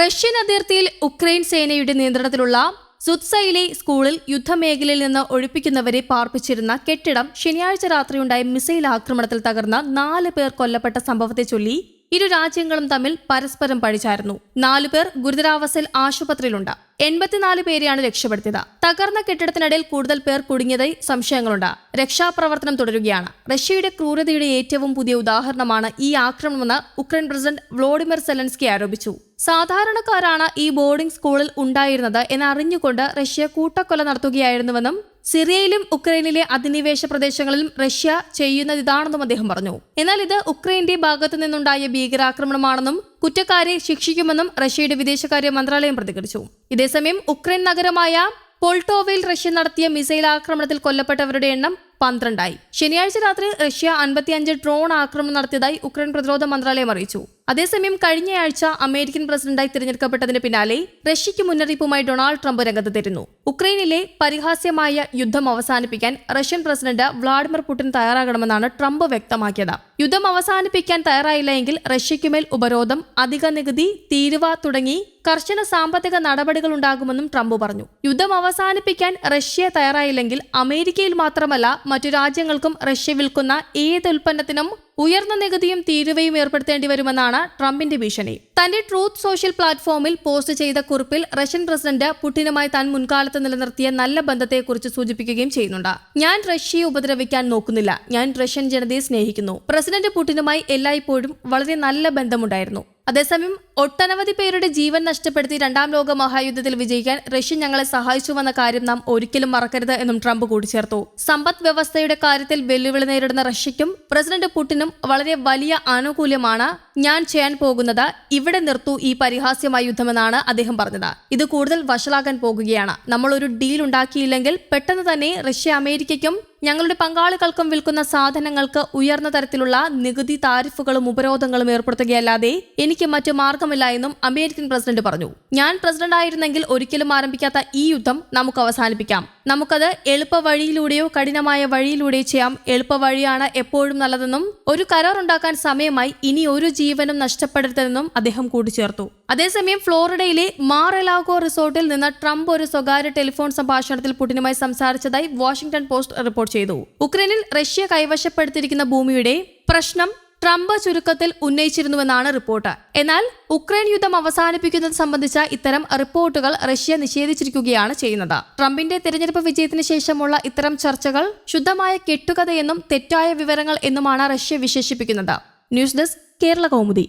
Russian അതിർത്തിയിൽ Ukraine സേനയുടെ നിയന്ത്രണത്തിലുള്ള സുത്സയിലെ സ്കൂളിൽ യുദ്ധമേഖലയിൽ നിന്ന് ഒഴിപ്പിക്കുന്നവരെ പാർപ്പിച്ചിരുന്ന കെട്ടിടം ശനിയാഴ്ച രാത്രിയുണ്ടായ മിസൈൽ ആക്രമണത്തിൽ തകർന്ന നാല് പേർ കൊല്ലപ്പെട്ട സംഭവത്തെ ചൊല്ലി ഇരു രാജ്യങ്ങളും തമ്മിൽ പരസ്പരം പഴിച്ചായിരുന്നു നാലുപേർ ഗുരുതരാവസ്ഥയിൽ ആശുപത്രിയിലുണ്ട്. എൺപത്തിനാല് പേരെയാണ് രക്ഷപ്പെടുത്തിയത്. തകർന്ന കെട്ടിടത്തിനിടയിൽ കൂടുതൽ പേർ കുടുങ്ങിയതായി സംശയങ്ങളുണ്ട്. രക്ഷാപ്രവർത്തനം തുടരുകയാണ്. റഷ്യയുടെ ക്രൂരതയുടെ ഏറ്റവും പുതിയ ഉദാഹരണമാണ് ഈ ആക്രമണമെന്ന് ഉക്രൈൻ പ്രസിഡന്റ് വ്ളോഡിമിർ സെലൻസ്കി ആരോപിച്ചു. സാധാരണക്കാരാണ് ഈ ബോർഡിംഗ് സ്കൂളിൽ ഉണ്ടായിരുന്നത് എന്നറിഞ്ഞുകൊണ്ട് റഷ്യ കൂട്ടക്കൊല നടത്തുകയായിരുന്നുവെന്നും സിറിയയിലും ഉക്രൈനിലെ അധിനിവേശ പ്രദേശങ്ങളിലും റഷ്യ ചെയ്യുന്നതിതാണെന്നും അദ്ദേഹം പറഞ്ഞു. എന്നാൽ ഇത് ഉക്രൈന്റെ ഭാഗത്തു നിന്നുണ്ടായ ഭീകരാക്രമണമാണെന്നും കുറ്റക്കാരെ ശിക്ഷിക്കുമെന്നും റഷ്യയുടെ വിദേശകാര്യ മന്ത്രാലയം പ്രതികരിച്ചു. ഇതേസമയം ഉക്രൈൻ നഗരമായ പോൾട്ടോവയിൽ റഷ്യ നടത്തിയ മിസൈൽ ആക്രമണത്തിൽ കൊല്ലപ്പെട്ടവരുടെ എണ്ണം പന്ത്രണ്ടായി. ശനിയാഴ്ച രാത്രി റഷ്യ അൻപത്തിയഞ്ച് ഡ്രോൺ ആക്രമണം നടത്തിയതായി ഉക്രൈൻ പ്രതിരോധ മന്ത്രാലയം അറിയിച്ചു. അതേസമയം കഴിഞ്ഞയാഴ്ച അമേരിക്കൻ പ്രസിഡന്റായി തിരഞ്ഞെടുക്കപ്പെട്ടതിന് പിന്നാലെ റഷ്യയ്ക്ക് മുന്നറിയിപ്പുമായി ഡൊണാൾഡ് ട്രംപ് രംഗത്ത് തരുന്നു ഉക്രൈനിലെ പരിഹാസ്യമായ യുദ്ധം അവസാനിപ്പിക്കാൻ റഷ്യൻ പ്രസിഡന്റ് വ്ളാഡിമിർ പുടിൻ തയ്യാറാകണമെന്നാണ് ട്രംപ് വ്യക്തമാക്കിയത്. യുദ്ധം അവസാനിപ്പിക്കാൻ തയ്യാറായില്ല എങ്കിൽ റഷ്യയ്ക്കുമേൽ ഉപരോധം അധിക നികുതി തീരുവ തുടങ്ങി കർശന സാമ്പത്തിക നടപടികൾ ഉണ്ടാകുമെന്നും ട്രംപ് പറഞ്ഞു. യുദ്ധം അവസാനിപ്പിക്കാൻ റഷ്യ തയ്യാറായില്ലെങ്കിൽ അമേരിക്കയിൽ മാത്രമല്ല മറ്റു രാജ്യങ്ങൾക്കും റഷ്യ വിൽക്കുന്ന ഏത് ഉൽപ്പന്നത്തിനും ഉയർന്ന നികുതിയും തീരുവയും ഏർപ്പെടുത്തേണ്ടി വരുമെന്നാണ് ട്രംപിന്റെ ഭീഷണി. തന്റെ ട്രൂത്ത് സോഷ്യൽ പ്ലാറ്റ്ഫോമിൽ പോസ്റ്റ് ചെയ്ത കുറിപ്പിൽ റഷ്യൻ പ്രസിഡന്റ് പുടിനുമായി താൻ മുൻകാലത്ത് നിലനിർത്തിയ നല്ല ബന്ധത്തെക്കുറിച്ച് സൂചിപ്പിക്കുകയും ചെയ്യുന്നുണ്ട്. ഞാൻ റഷ്യയെ ഉപദ്രവിക്കാൻ നോക്കുന്നില്ല. ഞാൻ റഷ്യൻ ജനതയെ സ്നേഹിക്കുന്നു. പ്രസിഡന്റ് പുടിനുമായി എല്ലായ്പ്പോഴും വളരെ നല്ല ബന്ധമുണ്ടായിരുന്നു. അതേസമയം ഒട്ടനവധി പേരുടെ ജീവൻ നഷ്ടപ്പെടുത്തി രണ്ടാം ലോക മഹായുദ്ധത്തിൽ വിജയിക്കാൻ റഷ്യ ഞങ്ങളെ സഹായിച്ചുവെന്ന കാര്യം നാം ഒരിക്കലും മറക്കരുത് എന്നും ട്രംപ് കൂട്ടിച്ചേർത്തു. സമ്പദ് വ്യവസ്ഥയുടെ കാര്യത്തിൽ വെല്ലുവിളി നേരിടുന്ന റഷ്യയ്ക്കും പ്രസിഡന്റ് പുടിനും വളരെ വലിയ ആനുകൂല്യമാണ് ഞാൻ ചെയ്യാൻ പോകുന്നത്. ഇവിടെ നിർത്തു ഈ പരിഹാസ്യമായ യുദ്ധമെന്നാണ് അദ്ദേഹം പറഞ്ഞത്. ഇത് കൂടുതൽ വഷളാകാൻ പോകുകയാണ്. നമ്മൾ ഒരു ഡീൽ ഉണ്ടാക്കിയില്ലെങ്കിൽ പെട്ടെന്ന് തന്നെ റഷ്യ അമേരിക്കയ്ക്കും ഞങ്ങളുടെ പങ്കാളികൾക്കും വിൽക്കുന്ന സാധനങ്ങൾക്ക് ഉയർന്ന തരത്തിലുള്ള നികുതി താരിഫുകളും ഉപരോധങ്ങളും ഏർപ്പെടുത്തുകയല്ലാതെ എനിക്ക് മറ്റു മാർഗമില്ല എന്നും അമേരിക്കൻ പ്രസിഡന്റ് പറഞ്ഞു. ഞാൻ പ്രസിഡന്റ് ആയിരുന്നെങ്കിൽ ഒരിക്കലും ആരംഭിക്കാത്ത ഈ യുദ്ധം നമുക്ക് അവസാനിപ്പിക്കാം. നമുക്കത് എളുപ്പ വഴിയിലൂടെയോ കഠിനമായ വഴിയിലൂടെയോ ചെയ്യാം. എളുപ്പ വഴിയാണ് എപ്പോഴും നല്ലതെന്നും ഒരു കരാർ ഉണ്ടാക്കാൻ സമയമായി ഇനി ഒരു ജീവനും നഷ്ടപ്പെടരുതെന്നും അദ്ദേഹം കൂട്ടിച്ചേർത്തു. അതേസമയം ഫ്ലോറിഡയിലെ മാറെലാഗോ റിസോർട്ടിൽ നിന്ന് ട്രംപ് ഒരു സ്വകാര്യ ടെലിഫോൺ സംഭാഷണത്തിൽ പുടിനുമായി സംസാരിച്ചതായി വാഷിംഗ്ടൺ പോസ്റ്റ് റിപ്പോർട്ട് ചെയ്തു. ഉക്രൈനിൽ റഷ്യ കൈവശപ്പെടുത്തിയിരിക്കുന്ന ഭൂമിയുടെ പ്രശ്നം ട്രംപ് ചുരുക്കത്തിൽ ഉന്നയിച്ചിരുന്നുവെന്നാണ് റിപ്പോർട്ട്. എന്നാൽ ഉക്രൈൻ യുദ്ധം അവസാനിപ്പിക്കുന്നത് സംബന്ധിച്ച ഇത്തരം റിപ്പോർട്ടുകൾ റഷ്യ നിഷേധിച്ചിരിക്കുകയാണ് ചെയ്യുന്നത്. ട്രംപിന്റെ തെരഞ്ഞെടുപ്പ് വിജയത്തിന് ശേഷമുള്ള ഇത്തരം ചർച്ചകൾ ശുദ്ധമായ കെട്ടുകഥയെന്നും തെറ്റായ വിവരങ്ങൾ എന്നുമാണ് റഷ്യ വിശേഷിപ്പിക്കുന്നത്. News desk Kerala Kaumudi.